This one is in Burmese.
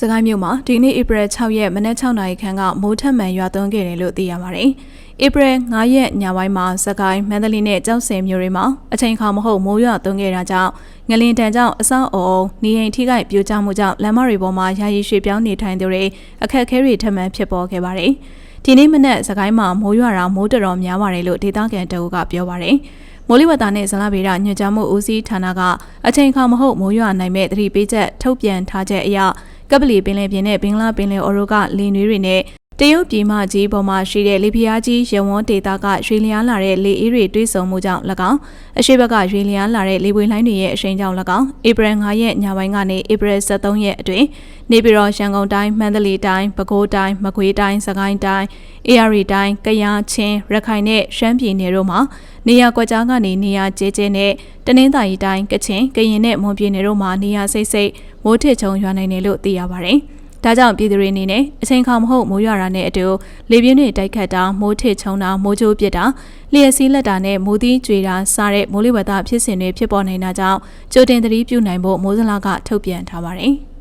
စကိုင်းမြို့မှာဒီနေ့ဧပြီ6ရက်မနက်6နာရီခန့်ကမိုးထက်မှန်ရွာသွန်းခဲ့တယ်လို့သိရပါတယ်။ဧပြီ9ရက်ညပိုင်းမှာစကိုင်းမန္တလေးနဲ့ကြောက်စင်မြို့တွေမှာအချိန်ခါမဟုတ်မိုးရွာသွန်းခဲ့တာကြောင့်ငလင်တန်ကြောင့်အဆောက်အအုံနေအိမ်ထိခိုက်ပြိုကျမှုကြောင့်လမ်းမတွေပေါ်မှာယာယီရွှေ့ပြောင်းနေထိုင်သူတွေအခက်အခဲတွေထပ်မံဖြစ်ပေါ်ခဲ့ပါတယ်။ဒီနေ့မနက်စကိုင်းမှာမိုးရွာတာမိုးတော်တော်များပါတယ်လို့ဒေသခံတအုပ်ကပြောပါတယ်။မိုးလေဝသနဲ့ဇလဗေဒညွှန်ကြားမှုဦးစီးဌာနကအချိန်ခါမဟုတ်မိုးရွာနိုင်မဲ့သတိပေးချက်ထုတ်ပြန်ထားချက်အရ ကပလီပင်လယ်ပြင်နဲ့ဘင်္ဂလားပင်လယ်အော်ရိုကလေနွေးတွေနဲ့တရုတ်ပြည်မကြီးပေါ်မှာရှိတဲ့လေဖျားကြီးရဝန်းဒေသကရွှေလျားလာတဲ့လေအေးတွေတွိဆုံမှုကြောင့်၎င်းအရှိဘက်ကရွှေလျားလာတဲ့လေပွေလှိုင်းတွေရဲ့အရှိန်ကြောင့်၎င်းဧပြီ9ရက်ညပိုင်းကနေဧပြီ23ရက်အတွင်းနေပြည်တော်ရန်ကုန်တိုင်းမန္တလေးတိုင်းပဲခူးတိုင်းမကွေးတိုင်းစကိုင်းတိုင်းအေရရီတိုင်းကယားချင်းရခိုင်နဲ့ရှမ်းပြည်နယ်တို့မှာ နေရာကွက်ကြားကနေနေရာကျဲကျဲနဲ့တနင်္သာရီတိုင်းကချင်ကရင်နဲ့မွန်ပြည်နယ်တို့မှာနေရာစိတ်စိတ်မိုးထစ်ချုံရွာနိုင်တယ်လို့သိရပါတယ်။ဒါကြောင့်ပြည်သူတွေအနေနဲ့အချိန်ခါမဟုတ်မိုးရွာတာနဲ့အတူလေပြင်းတွေတိုက်ခတ်တာမိုးထစ်ချုံတာမိုးကြိုးပစ်တာလျှက်စီးလက်တာနဲ့မိုးသီးကြွေတာစတဲ့မိုးလေဝသဖြစ်စဉ်တွေဖြစ်ပေါ်နေတာကြောင့်ကြိုတင်သတိပြုနိုင်ဖို့မိုးစလာကထုတ်ပြန်ထားပါတယ်။